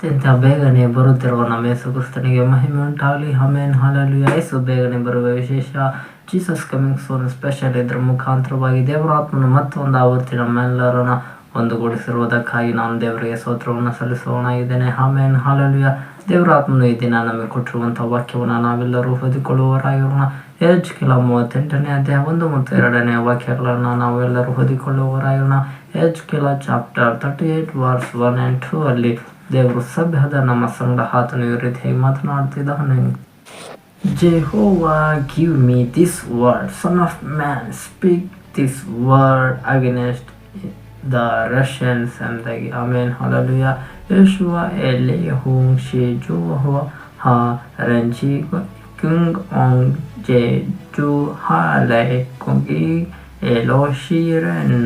ಅತ್ಯಂತ ಬೇಗನೆ ಬರುತ್ತಿರುವ ನಮ್ಮ ಯೇಸು ಕ್ರಿಸ್ತನಿಗೆ ಮಹಿಮೆ ಉಂಟಾಗಲಿ. ಹಮೇನ್ ಹಾಲಲು ಯೇಸು ಬೇಗನೆ ಬರುವ ವಿಶೇಷ. ಜೀಸಸ್ ಕಮಿಂಗ್ ಸೋನ್ ಸ್ಪೆಷಲ್ ಇದರ ಮುಖಾಂತರವಾಗಿ ದೇವರ ಆತ್ಮನು ಮತ್ತೊಂದು ಆವೃತ್ತಿ ನಮ್ಮೆಲ್ಲರನ್ನ ಒಂದುಗೂಡಿಸಿರುವುದಕ್ಕಾಗಿ ನಾನು ದೇವರಿಗೆ ಸ್ತೋತ್ರವನ್ನು ಸಲ್ಲಿಸೋಣ ಇದ್ದೇನೆ. ಆಮೇನ್. ಹಾಲಲುಯ ದೇವರ ಆತ್ಮನು ಈ ದಿನ ನಮಗೆ ಕೊಟ್ಟಿರುವಂಥ ವಾಕ್ಯವನ್ನು ನಾವೆಲ್ಲರೂ ಹೊದಿಕೊಳ್ಳುವವರಾಗಿರೋಣ ಎಚ್ ಕಿಲ ಮೂವತ್ತೆಂಟನೇ ಅಧ್ಯಾಯ ಒಂದು ಮತ್ತು ಎರಡನೇ ವಾಕ್ಯಗಳನ್ನು ನಾವೆಲ್ಲರೂ ಹೊದಿಕೊಳ್ಳುವವರಾಗಿರೋಣ Ezekiel chapter thirty eight verse one and two ಅಲ್ಲಿ ದೇವರು ಸಭ್ಯದ ನಮ್ಮ ಸಂಗಡ ಆತನು ಈ ರೀತಿಯಾಗಿ ಮಾತನಾಡ್ತಿದ್ದಾನೆ Jehovah, give me this word, Son of Man, speak this word against the Russians ಎಂದಾಗಿ ಆಮೇನ್ ಹಲಲುಯ ಯೇಸುವ ಎಲೆಹು ಶೇಜು ಹಾ ರಂಜಿ ಕುಂಗ್ ಆಂಗ್ ಜೆ ಜು ಹಾಲೈ ಕುಂಗಿ ಎಲೋಶಿರನ್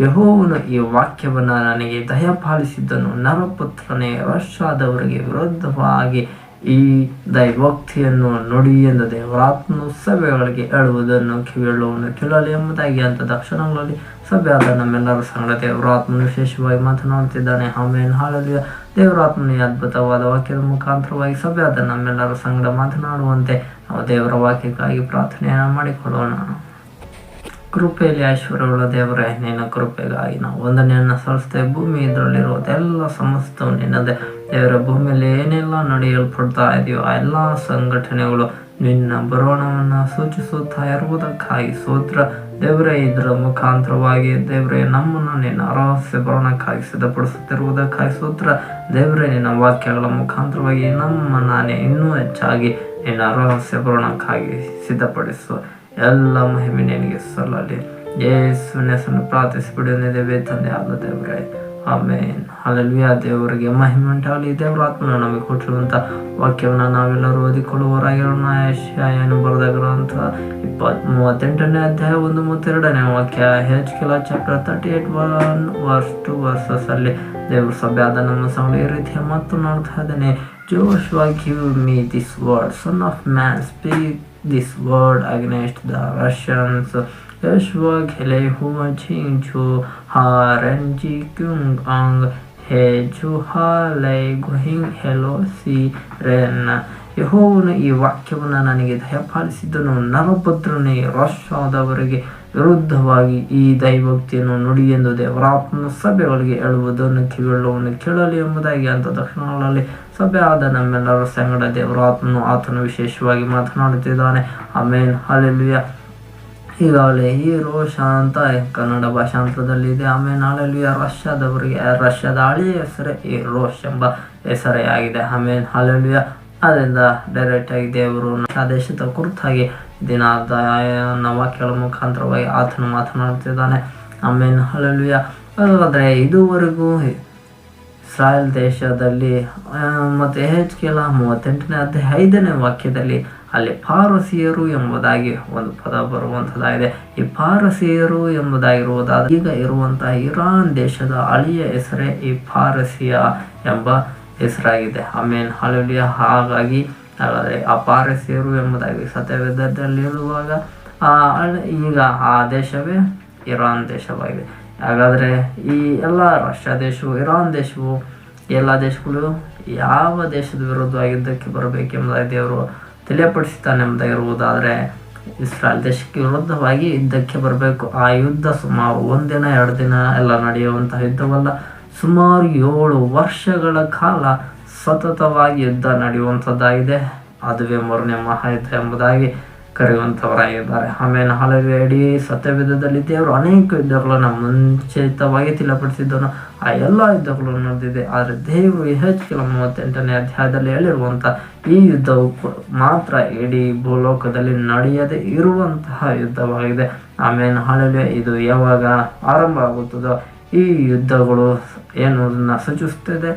ಯಹೋವನು ಈ ವಾಕ್ಯವನ್ನು ನನಗೆ ದಯಪಾಲಿಸಿದ್ದನು. ನರಪುತ್ರನೇ ವರ್ಷಾದವರಿಗೆ ವಿರುದ್ಧವಾಗಿ ಈ ದೈವೋಕ್ತಿಯನ್ನು ನುಡಿ ಎಂದು ದೇವರಾತ್ಮನು ಸಭೆಗಳಿಗೆ ಹೇಳುವುದನ್ನು ಕೇಳುವನು ಕೇಳಲಿ ಎಂಬುದಾಗಿ ಅಂತ ದಕ್ಷಿಣಗಳಲ್ಲಿ ಆದ ನಮ್ಮೆಲ್ಲರ ಸಂಗಡ ದೇವರಾತ್ಮನು ವಿಶೇಷವಾಗಿ ಮಾತನಾಡುತ್ತಿದ್ದಾನೆ. ಆಮೇಲೆ ಹಾಳಲಿಯ ದೇವರಾತ್ಮನ ಅದ್ಭುತವಾದ ವಾಕ್ಯದ ಮುಖಾಂತರವಾಗಿ ಸಭೆ ಆದ ನಮ್ಮೆಲ್ಲರ ಸಂಗಡ ಮಾತನಾಡುವಂತೆ ನಾವು ದೇವರ ವಾಕ್ಯಕ್ಕಾಗಿ ಪ್ರಾರ್ಥನೆಯನ್ನು ಮಾಡಿಕೊಳ್ಳೋಣ. ಕೃಪೆಯಲ್ಲಿ ಐಶ್ವರ್ಯವುಳ್ಳ ದೇವರೇ, ನಿನ್ನ ಕೃಪೆಗಾಗಿ ನಾವು ವಂದನೆಯನ್ನು ಸಲ್ಲಿಸ್ತೇವೆ. ಭೂಮಿ ಇದರಲ್ಲಿರುವುದೆಲ್ಲ ಸಮಸ್ತವು ನಿನ್ನದೇ. ದೇವರ, ಭೂಮಿಯಲ್ಲಿ ಏನೆಲ್ಲ ನಡೆಯಲ್ಪಡ್ತಾ ಇದೆಯೋ ಆ ಎಲ್ಲ ಸಂಘಟನೆಗಳು ನಿನ್ನ ಬರೋಣವನ್ನು ಸೂಚಿಸುತ್ತಾ ಇರುವುದಕ್ಕಾಗಿ ಸೂತ್ರ. ದೇವರೇ, ಇದರ ಮುಖಾಂತರವಾಗಿ ದೇವರೇ, ನಮ್ಮನ್ನು ನಿನ್ನ ರಹಸ್ಯ ಬರೋಣಕ್ಕಾಗಿ ಸಿದ್ಧಪಡಿಸುತ್ತಿರುವುದಕ್ಕಾಗಿ ಸೂತ್ರ. ದೇವರೇ, ನಿನ್ನ ವಾಕ್ಯಗಳ ಮುಖಾಂತರವಾಗಿ ನಮ್ಮ ನಾನೇ ಇನ್ನೂ ಹೆಚ್ಚಾಗಿ ನಿನ್ನ ರಹಸ್ಯ ಬರೋಣಕ್ಕಾಗಿ ಸಿದ್ಧಪಡಿಸುವ ಎಲ್ಲ ಮಹಿಮೆ ನಿನಗೆ ಸಲ್ಲಲಿ. ಯೇಸುವಿನ ಹೆಸರನ್ನು ಪ್ರಾರ್ಥಿಸಿಬಿಡಿ ದೇವೇ ತಂದೆ ಆದ ದೇವರೇ. ಆಮೇನ್. ಆ ದೇವರಿಗೆ ಮಹಿಮೆ ಉಂಟಾಗಲಿ. ದೇವರ ಆತ್ಮನ ನಮಗೆ ಕೊಟ್ಟಿರುವಂಥ ವಾಕ್ಯವನ್ನು ನಾವೆಲ್ಲರೂ ಓದಿಕೊಳ್ಳುವವರಾಗಿರೋಣ ಏನು ಬರೆದಾಗಿರುವಂಥ ಇಪ್ಪತ್ತ್ ಮೂವತ್ತೆಂಟನೇ ಅಧ್ಯಾಯ ಒಂದು ಮೂವತ್ತೆರಡನೇ ವಾಕ್ಯ. Ezekiel chapter thirty eight one verse two verses ಅಲ್ಲಿ ಸಭೆ ಆದ ನಮ್ಮ ಸಂಗಡ ಈ ರೀತಿಯ ಮತ್ತು ನೋಡ್ತಾ Josh Joshua give me this word son of man speak this word against the Russians. Joshua Khele Hua Ching Chu Ha Ren Ji Kyung Ang He Chu Ha Lei Guhing Helo Si Ren ಯಹೋವನು ಈ ವಾಕ್ಯವನ್ನು ನನಗೆ ದಯಪಾಲಿಸಿದ್ದನು ನರಪುತ್ರನೇ ರಾಷ್ಟ್ರದವರಿಗೆ ವಿರುದ್ಧವಾಗಿ ಈ ದೈವಕ್ತಿಯನ್ನು ನುಡಿ ಎಂದು ದೇವರಾತ್ಮ ಸಭೆಗಳಿಗೆ ಹೇಳುವುದನ್ನು ಕಿವಿಯುಳ್ಳವನು ಕೇಳಲಿ ಎಂಬುದಾಗಿ ಅಂತ ದಕ್ಷಿಣಗಳಲ್ಲಿ ಸಭೆ ಆದ ನಮ್ಮೆಲ್ಲರ ಸಂಗಡ ದೇವರಾತ್ಮನು ಆತನು ವಿಶೇಷವಾಗಿ ಮಾತನಾಡುತ್ತಿದ್ದಾನೆ. ಆಮೇನ್. ಅಲ್ಲೆಲ್ಲುಯ ಈಗಾಗಲೇ ಈ ರೋಷ ಅಂತ ಕನ್ನಡ ಭಾಷಾಂತರದಲ್ಲಿದೆ ಆಮೇಲೆ ನಾಳೆಲ್ಲುಯ ರಷ್ಯಾದವರಿಗೆ, ರಷ್ಯಾದ ಹಳೆಯ ಹೆಸರೇ ಈ ರೋಷ್ ಎಂಬ ಹೆಸರೇ ಆಗಿದೆ. ಆಮೇಲೆ ಹಾಲೆಲ್ಲಿಯ. ಅದರಿಂದ ಡೈರೆಕ್ಟ್ ಆಗಿ ದೇವರು ಆದೇಶದ ಕುರಿತಾಗಿ ದಿನ ವಾಕ್ಯಗಳ ಮುಖಾಂತರವಾಗಿ ಆತನು ಮಾತನಾಡುತ್ತಿದ್ದಾನೆ. ಆಮೇಲೆ ಹಾಲೆಲ್ಲಿಯ. ಆದರೆ ಇದುವರೆಗೂ ಇಸ್ರಾಯೇಲ್ ದೇಶದಲ್ಲಿ ಮತ್ತು ಹೆಚ್ ಕೆಲ ಮೂವತ್ತೆಂಟನೇ ಅಧ್ಯಾಯ ಐದನೇ ವಾಕ್ಯದಲ್ಲಿ ಅಲ್ಲಿ ಪಾರಸಿಯರು ಎಂಬುದಾಗಿ ಒಂದು ಪದ ಬರುವಂಥದ್ದಾಗಿದೆ. ಈ ಪಾರಸಿಯರು ಎಂಬುದಾಗಿರುವುದಾದ ಈಗ ಇರುವಂತಹ ಇರಾನ್ ದೇಶದ ಅಳಿಯ ಹೆಸರೇ ಈ ಪಾರಸಿಯ ಎಂಬ ಹೆಸರಾಗಿದೆ. ಆಮೇನ್ ಹಲಲಿಯ ಹಾಗಾಗಿ ಹಾಗಾದರೆ ಆ ಪಾರಸಿಯರು ಎಂಬುದಾಗಿ ಸತ್ಯವೇದದಲ್ಲಿ ಹೇಳುವಾಗ, ಆ ಈಗ ಆ ದೇಶವೇ ಇರಾನ್ ದೇಶವಾಗಿದೆ. ಹಾಗಾದರೆ ಈ ಎಲ್ಲ ರಷ್ಯಾ ದೇಶವು, ಇರಾನ್ ದೇಶವು ಎಲ್ಲ ದೇಶಗಳು ಯಾವ ದೇಶದ ವಿರುದ್ಧವಾಗಿ ಯುದ್ಧಕ್ಕೆ ಬರಬೇಕೆಂಬುದಾಗಿ ದೇವರು ತಿಳಿಯಪಡಿಸುತ್ತಾನೆ ಎಂಬುದಾಗಿರುವುದಾದರೆ ಇಸ್ರಾಯಲ್ ದೇಶಕ್ಕೆ ವಿರುದ್ಧವಾಗಿ ಯುದ್ಧಕ್ಕೆ ಬರಬೇಕು. ಆ ಯುದ್ಧ ಸುಮಾರು ಒಂದಿನ, ಎರಡು ದಿನ ಎಲ್ಲ ನಡೆಯುವಂತಹ ಯುದ್ಧವಲ್ಲ. ಸುಮಾರು ಏಳು ವರ್ಷಗಳ ಕಾಲ ಸತತವಾಗಿ ಯುದ್ಧ ನಡೆಯುವಂಥದ್ದಾಗಿದೆ. ಅದುವೇ ಮೂರನೇ ಮಹಾಯುದ್ಧ ಎಂಬುದಾಗಿ ಕರೆಯುವಂಥವರಾಗಿದ್ದಾರೆ ಆಮೇಲೆ ಹಲವೆ ಅಡಿ ಸತ್ಯವಿಧದಲ್ಲಿ ದೇವರು ಅನೇಕ ಯುದ್ಧಗಳನ್ನು ಮುಂಚಿತವಾಗಿ ತಿಳಿಪಡಿಸಿದ್ದನು ಆ ಎಲ್ಲ ಯುದ್ಧಗಳು ನಡೆದಿದೆ. ಆದರೆ ದೇವರು ಹೆಚ್ಚಿನ ಮೂವತ್ತೆಂಟನೇ ಅಧ್ಯಾಯದಲ್ಲಿ ಹೇಳಿರುವಂಥ ಈ ಯುದ್ಧವು ಮಾತ್ರ ಇಡೀ ಭೂಲೋಕದಲ್ಲಿ ನಡೆಯದೆ ಇರುವಂತಹ ಯುದ್ಧವಾಗಿದೆ. ಆಮೇಲೆ ಹಳಲೆ ಇದು ಯಾವಾಗ ಆರಂಭ ಆಗುತ್ತದೋ ಈ ಯುದ್ಧಗಳು ಏನು ಸೂಚಿಸುತ್ತದೆ?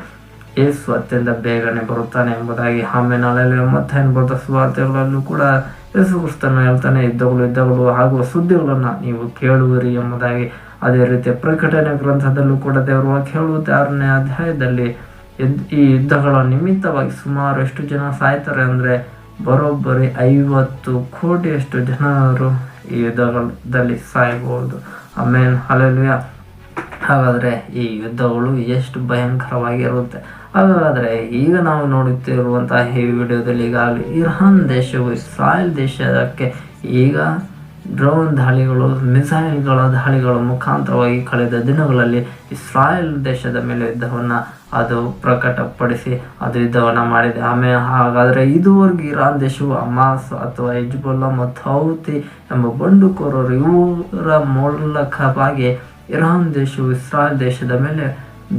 ಯೇಸು ಅತ್ಯಂತ ಬೇಗನೆ ಬರುತ್ತಾನೆ ಎಂಬುದಾಗಿ ಆಮೇಲೆ ಅಲ್ಲೆಲ್ಲ ಮತ್ತೆ ಬರುತ್ತ ಸುವಾರ್ತೆಗಳಲ್ಲೂ ಕೂಡ ಯೇಸು ಕ್ರಿಸ್ತನು ಹೇಳ್ತಾನೆ ಯುದ್ಧಗಳು ಯುದ್ಧಗಳು ಆಗುವ ಸುದ್ದಿಗಳನ್ನು ನೀವು ಕೇಳುವಿರಿ ಎಂಬುದಾಗಿ. ಅದೇ ರೀತಿ ಪ್ರಕಟಣೆ ಗ್ರಂಥದಲ್ಲೂ ಕೂಡ ದೇವರು ಹೇಳುತ್ತೆ ಆರನೇ ಅಧ್ಯಾಯದಲ್ಲಿ ಈ ಯುದ್ಧಗಳ ನಿಮಿತ್ತವಾಗಿ ಸುಮಾರು ಎಷ್ಟು ಜನ ಸಾಯ್ತಾರೆ ಅಂದರೆ ಬರೋಬ್ಬರಿ ಐವತ್ತು ಕೋಟಿಯಷ್ಟು ಜನರು ಈ ಯುದ್ಧಗಳಲ್ಲಿ ಸಾಯಬಹುದು. ಆಮೇಲೆ ಅಲ್ಲೆಲ್ಲ ಹಾಗಾದರೆ ಈ ಯುದ್ಧಗಳು ಎಷ್ಟು ಭಯಂಕರವಾಗಿರುತ್ತೆ. ಹಾಗಾದರೆ ಈಗ ನಾವು ನೋಡುತ್ತಿರುವಂತಹ ಈ ವಿಡಿಯೋದಲ್ಲಿ ಈಗಾಗಲೇ ಇರಾನ್ ದೇಶವು ಇಸ್ರಾಯೇಲ್ ದೇಶಕ್ಕೆ ಈಗ ಡ್ರೋನ್ ದಾಳಿಗಳು, ಮಿಸೈಲ್ಗಳ ದಾಳಿಗಳ ಮುಖಾಂತರವಾಗಿ ಕಳೆದ ದಿನಗಳಲ್ಲಿ ಇಸ್ರಾಯೇಲ್ ದೇಶದ ಮೇಲೆ ಯುದ್ಧವನ್ನು ಅದು ಪ್ರಕಟಪಡಿಸಿ ಅದು ಯುದ್ಧವನ್ನು ಮಾಡಿದೆ. ಆಮೇಲೆ ಹಾಗಾದರೆ ಇದುವರೆಗೂ ಇರಾನ್ ದೇಶವು ಅಮಾಸ್ ಅಥವಾ ಹಿಜ್ಬುಲ್ಲಾ ಮತ್ತು ಹೌತಿ ಎಂಬ ಬಂಡುಕೋರರು ಇವರ ಮೂಲಕವಾಗಿ ಇರಾನ್ ದೇಶವು ಇಸ್ರಾಯೇಲ್ ದೇಶದ ಮೇಲೆ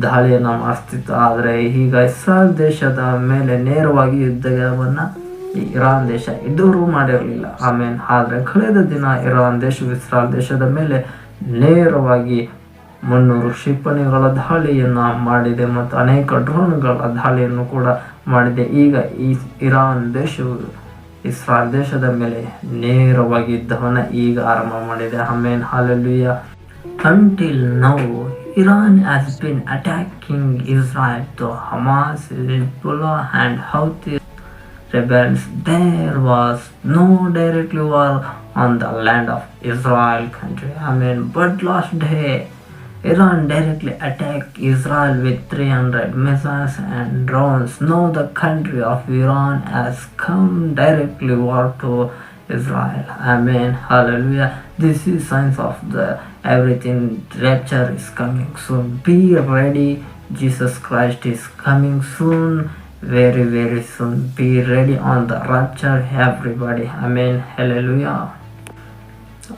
ದಾಳಿಯನ್ನು ಮಾಡಿಸ್ತಿತ್ತು ಆದರೆ ಈಗ ಇಸ್ರಾಯೇಲ್ ದೇಶದ ಮೇಲೆ ನೇರವಾಗಿ ಯುದ್ಧವನ್ನು ಇರಾನ್ ದೇಶ ಇದುವರೆಗೂ ಮಾಡಿರಲಿಲ್ಲ. ಆಮೇಲೆ ಆದರೆ ಕಳೆದ ದಿನ ಇರಾನ್ ದೇಶವು ಇಸ್ರಾಲ್ ದೇಶದ ಮೇಲೆ ನೇರವಾಗಿ ಮುನ್ನೂರು ಕ್ಷಿಪಣಿಗಳ ದಾಳಿಯನ್ನು ಮಾಡಿದೆ ಮತ್ತು ಅನೇಕ ಡ್ರೋನ್ಗಳ ದಾಳಿಯನ್ನು ಕೂಡ ಮಾಡಿದೆ. ಈಗ ಈ ಇರಾನ್ ದೇಶವು ಇಸ್ರಾಲ್ ದೇಶದ ಮೇಲೆ ನೇರವಾಗಿ ಯುದ್ಧವನ್ನು ಈಗ ಆರಂಭ ಮಾಡಿದೆ. ಆಮೇಲೆ hallelujah until now, Iran has been attacking Israel to Hamas, Hezbollah, and Houthi rebels. There was no direct war on the land of Israel country. I mean, but last day, Iran directly attacked Israel with 300 missiles and drones. Now the country of Iran has come directly war to Israel. Amen. Hallelujah. This is signs of the everything. Rapture is coming soon. Be ready. Jesus Christ is coming soon. Very, very soon. Be ready on the rapture, everybody. Amen. Hallelujah.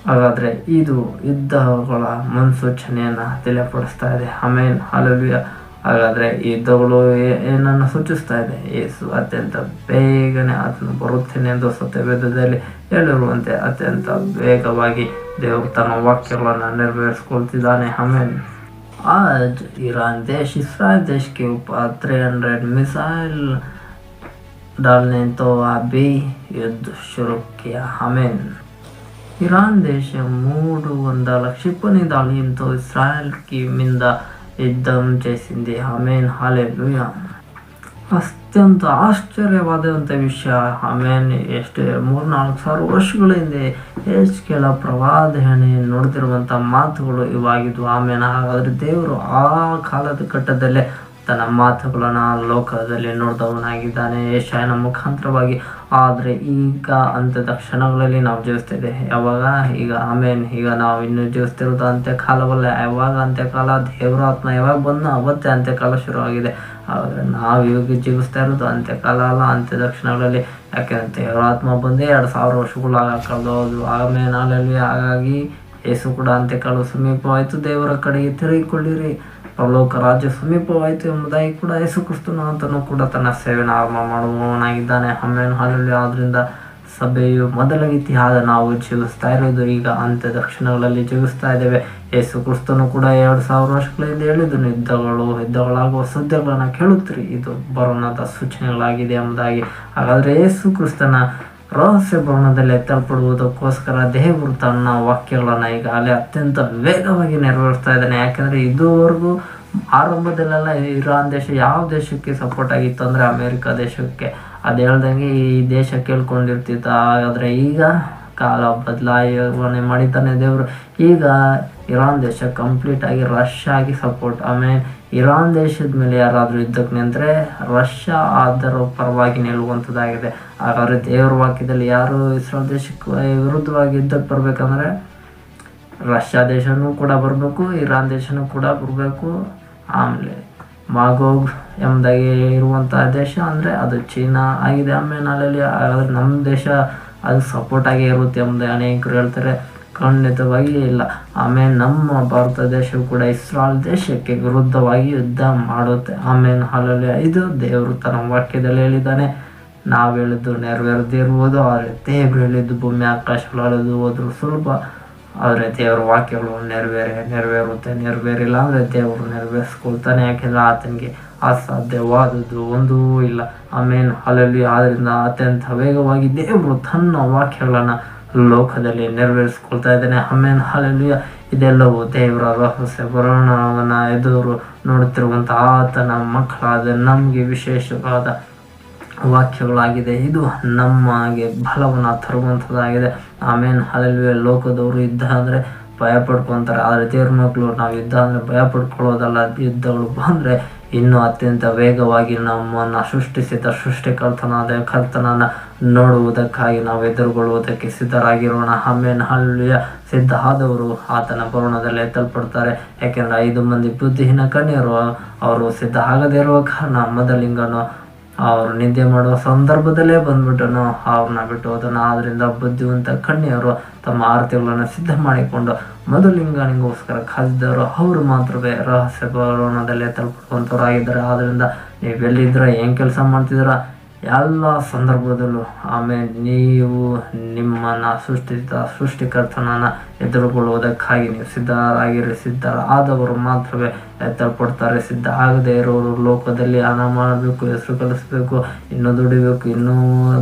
ಹಾಗಾದರೆ ಇದು ಯುದ್ಧಗಳ ಮುನ್ಸೂಚನೆಯನ್ನು ತಿಳಿಯಪಡಿಸ್ತಾ ಇದೆ ಆಮೇನ್ hallelujah ಹಾಗಾದರೆ ಈ ಯುದ್ಧಗಳು ಏ- ಏನನ್ನು ಸೂಚಿಸ್ತಾ ಇದೆ ಯೇಸು ಅತ್ಯಂತ ಬೇಗನೆ ಆತನು ಬರುತ್ತೇನೆ ಎಂದು ಸತ್ಯವೇದದಲ್ಲಿ ಹೇಳಿರುವಂತೆ ಅತ್ಯಂತ ವೇಗವಾಗಿ ದೇವರು ತನ್ನ ವಾಕ್ಯಗಳನ್ನು ನೆರವೇರಿಸ್ಕೊಳ್ತಿದ್ದಾನೆ ಆಮೇಲೆ आज ईरान देश इसराइल देश के ऊपर 300 मिसाइल डालने तो अभी युद्ध शुरू किया हमें ఇరాన్ దేశం మూడు వందల క్షిపణి దాడితో ఇస్రాయల్కి మీద ಇದ್ದಾನು ಜಯಿಸಿದ್ದೆ ಆಮೇನ್ ಹಾಲೆಲುಯ ಅತ್ಯಂತ ಆಶ್ಚರ್ಯವಾದಂಥ ವಿಷಯ, ಆಮೇನ್, ಎಷ್ಟು ಮೂರು ನಾಲ್ಕು ಸಾವಿರ ವರ್ಷಗಳ ಹಿಂದೆ ಎಷ್ಟು ಕೆಲ ಪ್ರವಾದನೆ ನೋಡ್ತಿರುವಂಥ ಮಾತುಗಳು ಇವಾಗಿದ್ವು, ಆಮೇನ. ಹಾಗಾದರೆ ದೇವರು ಆ ಕಾಲದ ಘಟ್ಟದಲ್ಲೇ ತನ್ನ ಮಾತುಗಳನ್ನು ಲೋಕದಲ್ಲಿ ನೋಡಿದವನಾಗಿದ್ದಾನೆ. ಏಷ್ಯಾನ ಮುಖಾಂತರವಾಗಿ. ಆದರೆ ಈಗ ಅಂತ್ಯದ ಕ್ಷಣಗಳಲ್ಲಿ ನಾವು ಜೀವಿಸ್ತಿದ್ದೆ ಯಾವಾಗ? ಈಗ ಆಮೇನ್. ಈಗ ನಾವು ಇನ್ನು ಜೀವಿಸ್ತಿರೋದು ಅಂತ್ಯಕಾಲವಲ್ಲ. ಯಾವಾಗ ಅಂತ್ಯಕಾಲ? ದೇವರ ಆತ್ಮ ಯಾವಾಗ ಬಂದು ಅವತ್ತೇ ಅಂತ್ಯಕಾಲ ಶುರುವಾಗಿದೆ. ಆದರೆ ನಾವು ಇವಾಗ ಜೀವಿಸ್ತಾ ಇರೋದು ಅಂತ್ಯಕಾಲ ಅಲ್ಲ, ಅಂತ್ಯದ ಕ್ಷಣಗಳಲ್ಲಿ. ಯಾಕೆಂದ್ರೆ ದೇವರಾತ್ಮ ಬಂದೇ ಎರಡು ಸಾವಿರ ವರ್ಷಗಳು ಕಳೆದೋದು ಆಮೇಲೆ ಹಾಗಾಗಿ ಯೇಸು ಕೂಡ ಅಂತ್ಯಕಾಲ ಸಮೀಪವಾಯಿತು. ದೇವರ ಕಡೆಗೆ ತಿರುಗಿಕೊಳ್ಳಿರಿ. ಪರಲೋಕ ರಾಜ್ಯ ಸಮೀಪವಾಯಿತು ಎಂಬುದಾಗಿ ಕೂಡ ಯೇಸು ಕ್ರಿಸ್ತನು ಅಂತನೂ ಕೂಡ ತನ್ನ ಸೇವೆನ ಆರಂಭ ಮಾಡುವವನಾಗಿದ್ದಾನೆ. ಹಮ್ಮೆಯನ್ನು ಹಾಲಲ್ಲಿ ಆದ್ದರಿಂದ ಸಭೆಯು ಮೊದಲ ಇತಿಹಾಸ. ನಾವು ಜೀವಿಸ್ತಾ ಇರೋದು ಈಗ ಅಂತ್ಯದ ಕ್ಷಣಗಳಲ್ಲಿ ಜೀವಿಸ್ತಾ ಇದ್ದೇವೆ. ಯೇಸು ಕ್ರಿಸ್ತನು ಕೂಡ ಎರಡು ಸಾವಿರ ವರ್ಷಗಳ ಹಿಂದೆ ಹೇಳಿದನು ಯುದ್ಧಗಳು ಯುದ್ಧಗಳಾಗುವ ಸುದ್ದಿಗಳನ್ನು ಕೇಳುತ್ತೀರಿ. ಇದು ಬರೋಣದ ಸೂಚನೆಗಳಾಗಿದೆ ಎಂಬುದಾಗಿ. ಹಾಗಾದರೆ ಯೇಸು ಕ್ರಿಸ್ತನ ರಹಸ್ಯ ಭವನದಲ್ಲಿ ಎತ್ತಲ್ಪಡುವುದಕ್ಕೋಸ್ಕರ ದೇವರು ತನ್ನ ವಾಕ್ಯಗಳನ್ನು ಈಗಾಗಲೇ ಅತ್ಯಂತ ವೇಗವಾಗಿ ನೆರವೇರಿಸ್ತಾ ಇದ್ದಾನೆ. ಯಾಕೆಂದರೆ ಇದುವರೆಗೂ ಆರಂಭದಲ್ಲೆಲ್ಲ ಇರಾನ್ ದೇಶ ಯಾವ ದೇಶಕ್ಕೆ ಸಪೋರ್ಟ್ ಆಗಿತ್ತು ಅಂದರೆ ಅಮೇರಿಕ ದೇಶಕ್ಕೆ. ಅದು ಹೇಳ್ದಂಗೆ ಈ ದೇಶ ಕೇಳ್ಕೊಂಡಿರ್ತಿತ್ತು. ಆದರೆ ಈಗ ಕಾಲ ಬದಲಾವಣೆ ಮಾಡಿದ್ದಾನೆ ದೇವರು. ಈಗ ಇರಾನ್ ದೇಶ ಕಂಪ್ಲೀಟ್ ಆಗಿ ರಷ್ಯಾಗೆ ಸಪೋರ್ಟ್ ಆಮೇಲೆ ಇರಾನ್ ದೇಶದ ಮೇಲೆ ಯಾರಾದರೂ ಯುದ್ಧಕ್ಕೆ ನಿಂತರೆ ರಷ್ಯಾ ಅದರ ಪರವಾಗಿ ನಿಲ್ಲುವಂಥದ್ದಾಗಿದೆ. ಹಾಗಾದರೆ ದೇವರ ವಾಕ್ಯದಲ್ಲಿ ಯಾರು ಇಸ್ರೇಲ್ ದೇಶಕ್ಕೆ ವಿರುದ್ಧವಾಗಿ ಯುದ್ಧಕ್ಕೆ ಬರಬೇಕಂದ್ರೆ ರಷ್ಯಾ ದೇಶನೂ ಕೂಡ ಬರಬೇಕು, ಇರಾನ್ ದೇಶನೂ ಕೂಡ ಬರಬೇಕು. ಆಮೇಲೆ ಮಾಗೋಗ್ ಎಂಬುದಾಗಿ ಇರುವಂಥ ದೇಶ ಅಂದರೆ ಅದು ಚೀನಾ ಆಗಿದೆ. ಆಮೇಲೆ ಹಾಗಾದರೆ ನಮ್ಮ ದೇಶ ಅದು ಸಪೋರ್ಟ್ ಆಗೇ ಇರುತ್ತೆ ಎಂಬುದು ಅನೇಕರು ಹೇಳ್ತಾರೆ. ಖಂಡಿತವಾಗಿ ಇಲ್ಲ. ಆಮೇಲೆ ನಮ್ಮ ಭಾರತ ದೇಶವು ಕೂಡ ಇಸ್ರಾಲ್ ದೇಶಕ್ಕೆ ವಿರುದ್ಧವಾಗಿ ಯುದ್ಧ ಮಾಡುತ್ತೆ. ಆಮೇಲೆ ಹಾಲಲ್ಲಿ ಇದು ದೇವರು ತನ್ನ ವಾಕ್ಯದಲ್ಲಿ ಹೇಳಿದ್ದಾನೆ. ನಾವು ಹೇಳಿದ್ದು ನೆರವೇರದಿರ್ಬೋದು ಆದರೆ ದೇವರು ಹೇಳಿದ್ದು ಭೂಮಿ ಆಕಾಶಗಳು ಹೋದ್ರು ಸುಲಭ. ಆದರೆ ದೇವರ ವಾಕ್ಯಗಳು ನೆರವೇರೆ, ನೆರವೇರುತ್ತೆ. ನೆರವೇರಿಲ್ಲ ಅಂದರೆ ದೇವರು ನೆರವೇರಿಸ್ಕೊಳ್ತಾನೆ. ಯಾಕೆಂದರೆ ಆತನಿಗೆ ಅಸಾಧ್ಯವಾದದ್ದು ಒಂದೂ ಇಲ್ಲ. ಆಮೇಲೆ ಅಲ್ಲಲ್ಲಿ ಆದ್ದರಿಂದ ಅತ್ಯಂತ ವೇಗವಾಗಿ ದೇವರು ತನ್ನ ವಾಕ್ಯಗಳನ್ನು ಲೋಕದಲ್ಲಿ ನೆರವೇರಿಸ್ಕೊಳ್ತಾ ಇದ್ದಾನೆ. ಆಮೇಲೆ ಹಾಲಲ್ಲಿ ಇದೆಲ್ಲವೂ ದೇವರ ರಹಸ್ಯ ಬರೋಣವನ್ನು ಎದುರು ನೋಡುತ್ತಿರುವಂತಹ ಆತನ ಮಕ್ಕಳಾದ ನಮಗೆ ವಿಶೇಷವಾದ ವಾಕ್ಯಗಳಾಗಿದೆ. ಇದು ನಮಗೆ ಬಲವನ್ನು ತರುವಂಥದ್ದಾಗಿದೆ ಆಮೇನ್. ಹಲವು ಲೋಕದವರು ಯುದ್ಧ ಅಂದರೆ ಭಯ ಪಡ್ಕೊತಾರೆ ಆದರೆ ದೇವ್ರ ಮಕ್ಕಳು ನಾವು ಯುದ್ಧ ಅಂದರೆ ಭಯ ಪಡ್ಕೊಳ್ಳೋದಲ್ಲ ಯುದ್ಧಗಳು ಬಂದರೆ ಇನ್ನೂ ಅತ್ಯಂತ ವೇಗವಾಗಿ ನಮ್ಮನ್ನು ಸೃಷ್ಟಿಸಿದ ಸೃಷ್ಟಿಕರ್ತನಾದ ಕರ್ತನನ್ನು ನೋಡುವುದಕ್ಕಾಗಿ ನಾವು ಎದುರುಗೊಳ್ಳುವುದಕ್ಕೆ ಸಿದ್ಧರಾಗಿರೋಣ. ಆಮೇನ್. ಹಳ್ಳಿಯ ಸಿದ್ಧ ಆದವರು ಆತನ ಭವನದಲ್ಲಿ ಎತ್ತಲ್ಪಡ್ತಾರೆ ಯಾಕೆಂದ್ರೆ ಐದು ಮಂದಿ ಬುದ್ಧಿಹೀನ ಕಣ್ಣಿರುವ ಅವರು ಸಿದ್ಧ ಆಗದೇ ಇರುವ ಕಾರಣ ಮದಲಿಂಗನು ಅವರು ನಿದ್ದೆ ಮಾಡುವ ಸಂದರ್ಭದಲ್ಲೇ ಬಂದ್ಬಿಟ್ಟನು. ಅವ್ರನ್ನ ಬಿಟ್ಟು ಹೋದನು. ಆದ್ರಿಂದ ಬುದ್ಧಿವಂತ ಕಣ್ಣಿಯವರು ತಮ್ಮ ಆರತಿಗಳನ್ನು ಸಿದ್ಧ ಮಾಡಿಕೊಂಡು ಮಧುಲಿಂಗನಿಗೋಸ್ಕರ ಕಾದಿದ್ದವರು ಅವರು ಮಾತ್ರವೇ ರಹಸ್ಯ ಭವನದಲ್ಲಿ ತಲುಪುವಂಥವ್ರಾಗಿದ್ದಾರೆ ಆದ್ರಿಂದ ನೀವೆಲ್ಲಿದ್ರ ಏನು ಕೆಲಸ ಮಾಡ್ತಿದ್ದೀರ? ಎಲ್ಲ ಸಂದರ್ಭದಲ್ಲೂ ಆಮೇಲೆ ನೀವು ನಿಮ್ಮನ್ನು ಸೃಷ್ಟಿಸಿದ ಸೃಷ್ಟಿಕರ್ತನನ್ನು ಎದುರುಗೊಳ್ಳುವುದಕ್ಕಾಗಿ ನೀವು ಸಿದ್ಧರಾಗಿರಿ ಸಿದ್ಧ ಆದವರು ಮಾತ್ರವೇ ಎತ್ತಲ್ಪಡ್ತಾರೆ. ಸಿದ್ಧ ಆಗದೆ ಇರೋರು ಲೋಕದಲ್ಲಿ ಹಣ ಮಾಡಬೇಕು, ಹೆಸರು ಕಲಿಸಬೇಕು, ಇನ್ನೂ ದುಡಿಬೇಕು, ಇನ್ನೂ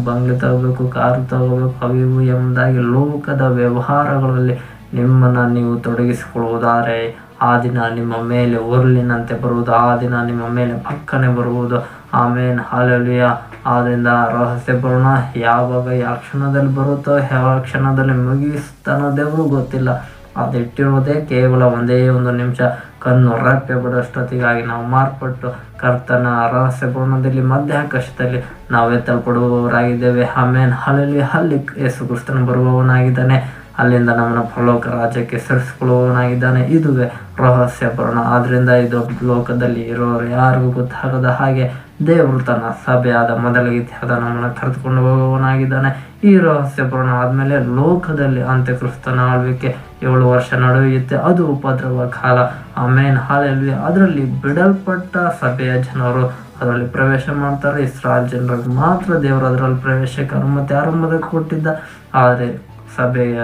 ಬಂಗ್ಲೆ ತಗೋಬೇಕು, ಕಾರು ತಗೋಬೇಕು ಅವಿವು ಎಂಬುದಾಗಿ ಲೋಕದ ವ್ಯವಹಾರಗಳಲ್ಲಿ ನಿಮ್ಮನ್ನು ನೀವು ತೊಡಗಿಸಿಕೊಳ್ಳುವುದಾದರೆ ಆ ದಿನ ನಿಮ್ಮ ಮೇಲೆ ಉರುಳಿನಂತೆ ಬರುವುದು, ಆ ದಿನ ನಿಮ್ಮ ಮೇಲೆ ಪಕ್ಕನೆ ಬರುವುದು. Amen, hallelujah. ಆದ್ರಿಂದ ರಹಸ್ಯ ಬರೋಣ, ಯಾವಾಗ, ಯಾವ ಕ್ಷಣದಲ್ಲಿ ಬರುತ್ತೋ, ಯಾವ ಕ್ಷಣದಲ್ಲಿ ಮುಗಿಸ್ತಾನೋ ದೇವರು ಗೊತ್ತಿಲ್ಲ. ಅದಿಟ್ಟಿರುವುದೇ ಕೇವಲ ಒಂದೇ ಒಂದು ನಿಮಿಷ. ಕಣ್ಣು ರಪ್ಪೆ ಬಿಡೋಷ್ಟೊತ್ತಿಗಾಗಿ ನಾವು ಮಾರ್ಪಟ್ಟು ಕರ್ತನ ರಹಸ್ಯ ಭವನದಲ್ಲಿ ಮಧ್ಯಾಕಾಶದಲ್ಲಿ ನಾವು ಎತ್ತಲ್ಪಡುವವರಾಗಿದ್ದೇವೆ. ಆಮೇನ್ ಹಾಲಲ್ಲಿ ಹಲ್ಲಿ ಯೇಸು ಕ್ರಿಸ್ತನ ಬರುವವನಾಗಿದ್ದಾನೆ. ಅಲ್ಲಿಂದ ನಮ್ಮನ್ನು ಪರಲೋಕ ರಾಜ್ಯಕ್ಕೆ ಸೇರಿಸಿಕೊಳ್ಳುವವನಾಗಿದ್ದಾನೆ. ಇದುವೇ ರಹಸ್ಯ ಪರ್ಣ ಆದ್ರಿಂದ ಇದು ಲೋಕದಲ್ಲಿ ಇರೋರು ಯಾರಿಗೂ ಗೊತ್ತಾಗದ ಹಾಗೆ ದೇವರು ತನ್ನ ಸಭೆಯಾದ ಮೊದಲ ಇತಿಹಾದ ನಮ್ಮನ್ನು ಕರೆದುಕೊಂಡು ಹೋಗುವವನಾಗಿದ್ದಾನೆ. ಈ ರಹಸ್ಯ ಪೂರ್ಣ ಆದ್ಮೇಲೆ ಲೋಕದಲ್ಲಿ ಅಂತ್ಯಕ್ರಿಸ್ತನ ಆಳ್ವಿಕೆ ಏಳು ವರ್ಷ ನಡೆಯುತ್ತೆ. ಅದು ಉಪದ್ರವ ಕಾಲ. ಆಮೇನ್. ಹಾಲಲ್ಲಿ ಅದರಲ್ಲಿ ಬಿಡಲ್ಪಟ್ಟ ಸಭೆಯ ಜನರು ಅದರಲ್ಲಿ ಪ್ರವೇಶ ಮಾಡ್ತಾರೆ. ಇಸ್ರಾಲ್ ಜನರಿಗೆ ಮಾತ್ರ ದೇವರು ಅದರಲ್ಲಿ ಪ್ರವೇಶಕ್ಕೆ ಅನುಮತಿ ಆರಂಭದ ಕೊಟ್ಟಿದ್ದ. ಆದರೆ ಸಭೆಯ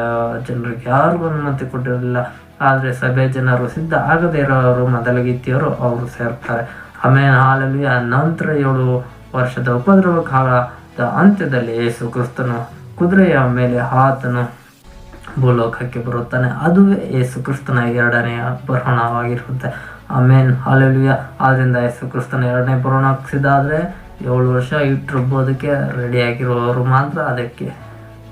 ಜನರಿಗೆ ಯಾರಿಗೂ ಅನುಮತಿ ಕೊಟ್ಟಿರಲಿಲ್ಲ. ಆದರೆ ಸಭೆ ಜನರು ಸಿದ್ಧ ಆಗದೇ ಇರೋರು, ಮೊದಲಗಿತ್ತಿಯವರು ಅವರು ಸೇರ್ತಾರೆ. ಆಮೇಲೆ ಹಾಲಲ್ಲಿ ನಂತರ ಏಳು ವರ್ಷದ ಉಪದ್ರವ ಕಾಲದ ಅಂತ್ಯದಲ್ಲಿ ಯೇಸು ಕ್ರಿಸ್ತನು ಕುದುರೆಯ ಮೇಲೆ ಆತನು ಭೂಲೋಕಕ್ಕೆ ಬರುತ್ತಾನೆ. ಅದುವೇ ಯೇಸು ಕ್ರಿಸ್ತನ ಎರಡನೆಯ ಬರೋಣವಾಗಿರುತ್ತೆ. ಆಮೇನ್, ಹಾಲೆಲುಯ. ಆದ್ರಿಂದ ಯೇಸು ಕ್ರಿಸ್ತನ ಎರಡನೇ ಬರೋಣ ಸಿದ್ಧಾದ್ರೆ ಏಳು ವರ್ಷ ಇಟ್ಟಿರ್ಬೋದಕ್ಕೆ ರೆಡಿ ಆಗಿರುವವರು ಮಾತ್ರ ಅದಕ್ಕೆ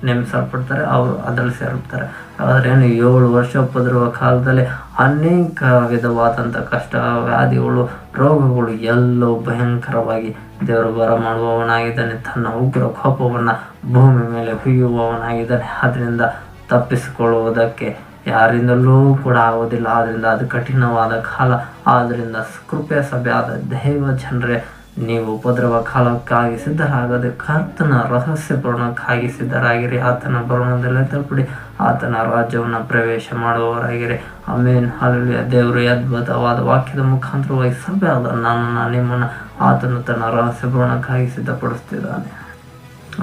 ನೇಮಿಸಲ್ಪಡ್ತಾರೆ ಅವರು ಅದರಲ್ಲಿ ಸೇರುತ್ತಾರೆ ಆದರೆ ಏನು, ಏಳು ವರ್ಷ ಒಪ್ಪದಿರುವ ಕಾಲದಲ್ಲಿ ಅನೇಕ ವಿಧವಾದಂಥ ಕಷ್ಟ, ವ್ಯಾಧಿಗಳು, ರೋಗಗಳು ಎಲ್ಲೋ ಭಯಂಕರವಾಗಿ ದೇವರು ಬರ ಮಾಡುವವನಾಗಿದ್ದಾನೆ. ತನ್ನ ಉಗ್ರ ಕೋಪವನ್ನು ಭೂಮಿ ಮೇಲೆ ಹುಯ್ಯುವವನಾಗಿದ್ದಾನೆ. ಅದರಿಂದ ತಪ್ಪಿಸಿಕೊಳ್ಳುವುದಕ್ಕೆ ಯಾರಿಂದಲೂ ಕೂಡ ಆಗೋದಿಲ್ಲ ಆದ್ದರಿಂದ ಅದು ಕಠಿಣವಾದ ಕಾಲ. ಆದ್ದರಿಂದ ಕೃಪೆ ಸಭೆ ಆದ ದೈವ ಜನರೇ ನೀವು ಉಪದ್ರವ ಕಾಲಕ್ಕಾಗಿ ಸಿದ್ಧರಾಗದೆ ಕರ್ತನ ರಹಸ್ಯ ಪೂರ್ಣಕ್ಕಾಗಿ ಸಿದ್ಧರಾಗಿರಿ ಆತನ ಬರಣದಲ್ಲೇ ತಲುಪಿಡಿ ಆತನ ರಾಜ್ಯವನ್ನು ಪ್ರವೇಶ ಮಾಡುವವರಾಗಿರಿ. ಅಮೇನ್ ಅಲ್ಲಿ ದೇವರು, ಅದ್ಭುತವಾದ ವಾಕ್ಯದ ಮುಖಾಂತರವಾಗಿ ಸಭೆ ಆದ ನನ್ನನ್ನು ನಿಮ್ಮನ್ನು ಆತನು ತನ್ನ ರಹಸ್ಯ ಪೂರ್ಣಕ್ಕಾಗಿ ಸಿದ್ಧಪಡಿಸ್ತಿದ್ದಾನೆ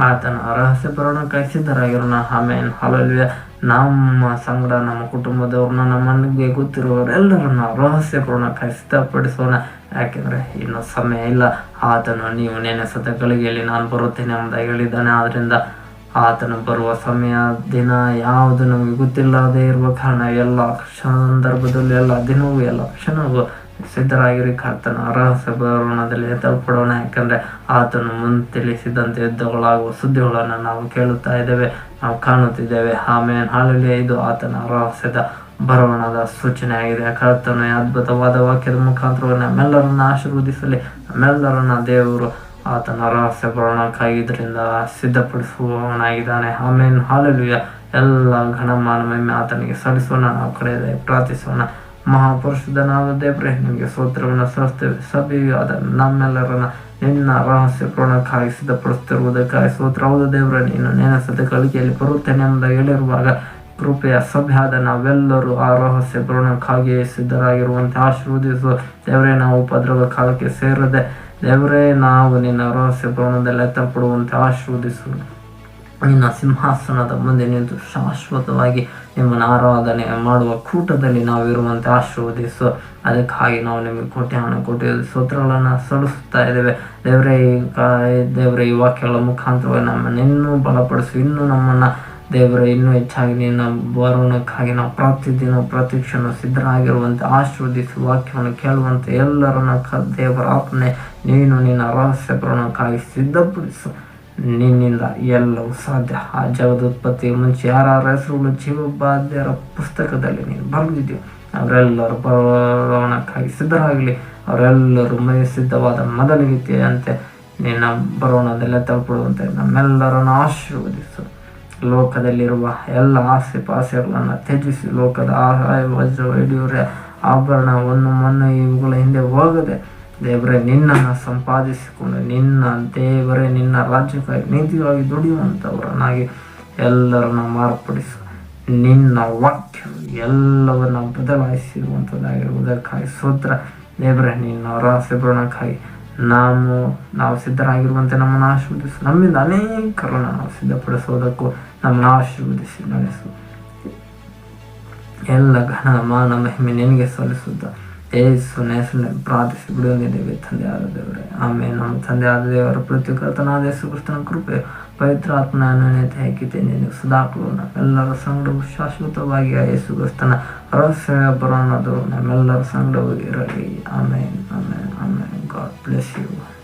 ಆತನ ರಹಸ್ಯ ಪೂರ್ಣಕ್ಕಾಗಿ ಸಿದ್ಧರಾಗಿರೋಣ ಅಮೇನ್ ಹಲಲ್ಯ ನಮ್ಮ ಸಂಗಡ, ನಮ್ಮ ಕುಟುಂಬದವ್ರನ್ನ ನಮ್ಮನಿಗೆ ಗೊತ್ತಿರುವವರೆಲ್ಲರನ್ನ ರಹಸ್ಯ ಪೂರ್ಣಕ್ಕಾಗಿ ಖಚಿತಪಡಿಸೋಣ. ಯಾಕೆಂದ್ರೆ ಇನ್ನು ಸಮಯ ಇಲ್ಲ. ಆತನು ನೀವು ನೆನೆಸದ ಗಳಿಗೆಯಲ್ಲಿ ನಾನು ಬರುತ್ತೇನೆ ಅಂತ ಹೇಳಿದ್ದಾನೆ. ಆದ್ರಿಂದ ಆತನು ಬರುವ ಸಮಯ, ದಿನ ಯಾವುದು ನಮಗೆ ಗೊತ್ತಿಲ್ಲದೆ ಇರುವ ಕಾರಣ, ಎಲ್ಲ ಸಂದರ್ಭದಲ್ಲಿ, ಎಲ್ಲ ದಿನವೂ, ಎಲ್ಲ ಕ್ಷಣವೂ ಸಿದ್ಧರಾಗಿರಿ, ಕರ್ತನ ರಹಸ್ಯ ಭವನದಲ್ಲಿ ತಲುಪಡೋಣ ಯಾಕಂದ್ರೆ ಆತನು ಮುಂದೆ ತಿಳಿಸಿದಂತೆ ಯುದ್ಧಗಳಾಗುವ ಸುದ್ದಿಗಳನ್ನು ನಾವು ಕೇಳುತ್ತಾ ಇದ್ದೇವೆ, ನಾವು ಕಾಣುತ್ತಿದ್ದೇವೆ. ಆಮೇಲೆ ಹಾಲಲ್ಲಿ ಇದು ಆತನ ರಹಸ್ಯದ ಬರೋಣದ ಸೂಚನೆ ಆಗಿದೆ ಕರ್ತನು ಅದ್ಭುತವಾದ ವಾಕ್ಯದ ಮುಖಾಂತರ ನಮ್ಮೆಲ್ಲರನ್ನ ಆಶೀರ್ವದಿಸಲಿ. ನಮ್ಮೆಲ್ಲರನ್ನ ದೇವರು ಆತನ ರಹಸ್ಯ ಬರೋಣಕ್ಕಾಗಿ ಇದರಿಂದ ಸಿದ್ಧಪಡಿಸುವವನಾಗಿದ್ದಾನೆ. ಆಮೇಲೆ ಹಾಲಲ್ಲಿಯ. ಎಲ್ಲ ಘನಮಾನ ಮಹಿಮೆ ಆತನಿಗೆ ಸಲ್ಲಿಸೋಣ. ನಾವು ಕಡೆಯದೆ ಪ್ರಾರ್ಥಿಸೋಣ. ಮಹಾಪುರುಷನಾದ ದೇವ್ರೆ, ನಿಮಗೆ ಸ್ತೋತ್ರವನ್ನು ಸಲ್ಲಿಸ್ತೇವೆ ಸಭೆಯಾದ ನಮ್ಮೆಲ್ಲರನ್ನ ನಿನ್ನ ರಹಸ್ಯ ಪೂರ್ಣಕ್ಕಾಗಿ ಸಿದ್ಧಪಡಿಸುತ್ತಿರುವುದಕ್ಕಾಗಿ ಸ್ತೋತ್ರವಾದ ದೇವರ, ನೀನು ನೆನೆಸದ ಕಲಿಕೆಯಲ್ಲಿ ಬರುತ್ತೇನೆ ಎಂಬ ಹೇಳಿರುವಾಗ ಕೃಪೆಯ ಸಭೆಯಾದ ನಾವೆಲ್ಲರೂ ಆ ರಹಸ್ಯ ಪೂರ್ಣಕ್ಕಾಗಿ ಸಿದ್ಧರಾಗಿರುವಂತೆ ಆಶೀರ್ವದಿಸುವ ದೇವರೇ, ನಾವು ಉಪದ್ರವ ಕಾಲಕ್ಕೆ ಸೇರದೆ, ದೇವರೇ, ನಾವು ನಿನ್ನ ರಹಸ್ಯ ಪ್ರಣದಲ್ಲಿ ಎತ್ತಲ್ಪಡುವಂತೆ ಆಶೀರ್ವದಿಸು. ನಿನ್ನ ಸಿಂಹಾಸನದ ಮುಂದೆ ನಿಂತು ಶಾಶ್ವತವಾಗಿ ನಿಮ್ಮನ್ನು ಆರಾಧನೆ ಮಾಡುವ ಕೂಟದಲ್ಲಿ ನಾವು ಇರುವಂತೆ ಆಶೀರ್ವದಿಸು. ಅದಕ್ಕಾಗಿ ನಾವು ನಿಮಗೆ ಕೋಟ್ಯಾನ ಕೋಟಿ ಸ್ತೋತ್ರಗಳನ್ನು ಸಲ್ಲಿಸುತ್ತಾ ಇದ್ದೇವೆ. ದೇವರೇ ದೇವರೇ, ಈ ವಾಕ್ಯಗಳ ಮುಖಾಂತರವಾಗಿ ನಮ್ಮನ್ನು ಇನ್ನೂ ಬಲಪಡಿಸು, ಇನ್ನೂ ನಮ್ಮನ್ನು ದೇವರೇ, ಇನ್ನೂ ಹೆಚ್ಚಾಗಿ ನಿನ್ನ ಬರೋಣಕ್ಕಾಗಿ ನಾವು ಪ್ರತಿದಿನ ಪ್ರತಿಕ್ಷಣ ಸಿದ್ಧರಾಗಿರುವಂತೆ ಆಶೀರ್ವದಿಸು. ವಾಕ್ಯವನ್ನು ಕೇಳುವಂತೆ ಎಲ್ಲರನ್ನ ದೇವರ ಆತ್ಮನೆ, ನೀನು ನಿನ್ನ ರಹಸ್ಯ ಬರೋಣಕ್ಕಾಗಿ ಸಿದ್ಧಪಡಿಸು. ನಿನ್ನಿಂದ ಎಲ್ಲವೂ ಸಾಧ್ಯ. ಆ ಜಗದ ಉತ್ಪತ್ತಿ ಮುಂಚೆ ಯಾರ ಹೆಸರುಗಳು ಜೀವಬಾಧ್ಯರ ಪುಸ್ತಕದಲ್ಲಿ ನೀನು ಬರೆದಿದ್ದೀವಿ ಅವರೆಲ್ಲರೂ ಬರೋಣಕ್ಕಾಗಿ ಸಿದ್ಧರಾಗಲಿ. ಅವರೆಲ್ಲರೂ ಮೈ ಸಿದ್ಧವಾದ ಮೊದಲಿಗೆಯಂತೆ ನಿನ್ನ ಬರೋಣದಲ್ಲೇ ತಲುಪಿಡುವಂತೆ ನಮ್ಮೆಲ್ಲರನ್ನು ಆಶೀರ್ವದಿಸು. ಲೋಕದಲ್ಲಿರುವ ಎಲ್ಲ ಆಸೆ ಪಾಸೆಗಳನ್ನು ತ್ಯಜಿಸಿ. ಲೋಕದ ಆಹಾರ, ವಜ್ರ ವೈಡ್ಯೂರ್ಯ ಆಭರಣವನ್ನು ಮಣ್ಣು ಇವುಗಳ ಹಿಂದೆ ಹೋಗದೆ ದೇವರೇ, ನಿನ್ನನ್ನು ಸಂಪಾದಿಸಿಕೊಂಡು ನಿನ್ನ ದೇವರೇ, ನಿನ್ನ ರಾಜ್ಯಕ್ಕಾಗಿ ನೀತಿಗಾಗಿ ದುಡಿಯುವಂಥವರನ್ನಾಗಿ ಎಲ್ಲರನ್ನ ಮಾರ್ಪಡಿಸು. ನಿನ್ನ ವಾಕ್ಯ ಎಲ್ಲವನ್ನ ಬದಲಾಯಿಸಿರುವಂಥದ್ದಾಗಿರುವುದಕ್ಕಾಗಿ ಸೂತ್ರ ದೇವರೇ, ನಿನ್ನ ರಹಸ್ಯ ಬರೋಣಕ್ಕಾಗಿ ನಾವು ನಾವು ಸಿದ್ಧರಾಗಿರುವಂತೆ ನಮ್ಮನ್ನು ಆಶೀರ್ವದಿಸು. ನಮ್ಮಿಂದ ಅನೇಕರನ್ನು ನಾವು ಸಿದ್ಧಪಡಿಸುವುದಕ್ಕೂ ನಮ್ಮನ್ನು ಆಶೀರ್ವದಿಸಿ ನಡೆಸು. ಎಲ್ಲ ಘನ ಮಾನ ಮಹಿಮೆ ನಿನಗೆ ಸಲ್ಲಿಸುತ್ತ. ಏಸು ಹೆಸರಿನಲ್ಲಿ ಪ್ರಾರ್ಥಿಸಿ ತಂದೆ ಆದ ದೇವರೇ ಆಮೇಲೆ ನಮ್ಮ ತಂದೆ ಆದ ದೇವರ ಪ್ರತ್ಯುಕರ್ತನಾದ ಯೇಸು ಕ್ರಿಸ್ತನ ಕೃಪೆ, ಪವಿತ್ರ ಆತ್ಮ ಅನನ್ಯತೆ ಹಾಕಿದ್ದೇನೆ ನೀವು ಸದಾಕಲು ನಮ್ಮೆಲ್ಲರ ಸಂಗಡವು ಶಾಶ್ವತವಾಗಿ ಯೇಸು ಕ್ರಿಸ್ತನ ರಹಸ್ಯ ಬರೋಣದು ನಮ್ಮೆಲ್ಲರ ಸಂಗಡವು ಇರಲಿ. Amen amen amen. God bless you.